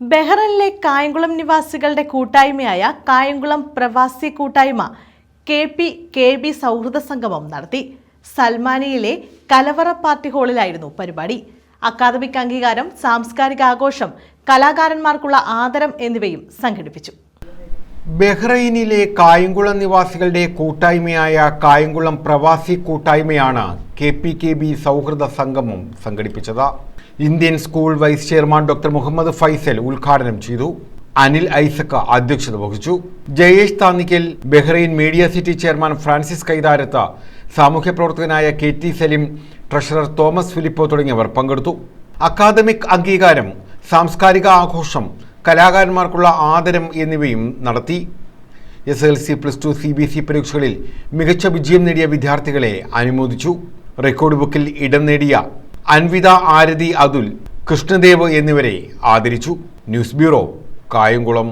ബെഹ്റനിലെ കായംകുളം നിവാസികളുടെ കൂട്ടായ്മയായ കായംകുളം പ്രവാസി കൂട്ടായ്മ കെ പി കെ ബി സൗഹൃദ സംഗമം നടത്തി. സൽമാനിയിലെ കലവറ പാർട്ടി ഹാളിലായിരുന്നു പരിപാടി. അക്കാദമിക് അംഗീകാരം സാംസ്കാരിക ആഘോഷം കലാകാരന്മാർക്കുള്ള ആദരം എന്നിവയും സംഘടിപ്പിച്ചു. ബഹ്റൈനിലെ കായംകുളം നിവാസികളുടെ കൂട്ടായ്മയായ കായംകുളം പ്രവാസി കൂട്ടായ്മയാണ് കെ പി കെ ബി സൗഹൃദ സംഗമം സംഘടിപ്പിച്ചത്. Indian school vice chairman doctor Muhammad Faisal ഉദ്ഘാടനം ചെയ്തു. അനിൽ ഐസക് അധ്യക്ഷത വഹിച്ചു. Jayesh Thannikkal Bahrain media city chairman Francis Kaitharath സാമൂഹ്യ പ്രവർത്തകനായ K T Salim treasurer Thomas ഫിലിപ്പോ തുടങ്ങിയവർ പങ്കെടുത്തു. അക്കാദമിക് അംഗീകാരം സാംസ്കാരിക ആഘോഷം കലാകാരന്മാർക്കുള്ള ആദരം എന്നിവയും നടത്തി. S L C plus two C B S E പരീക്ഷകളിൽ മികച്ച വിജയം നേടിയ വിദ്യാർത്ഥികളെ അനുമോദിച്ചു. റെക്കോർഡ് ബുക്കിൽ ഇടം നേടിയ അൻവിത ആരതി അതുൽ കൃഷ്ണദേവ് എന്നിവരെ ആദരിച്ചു. News bureau Kayamkulam.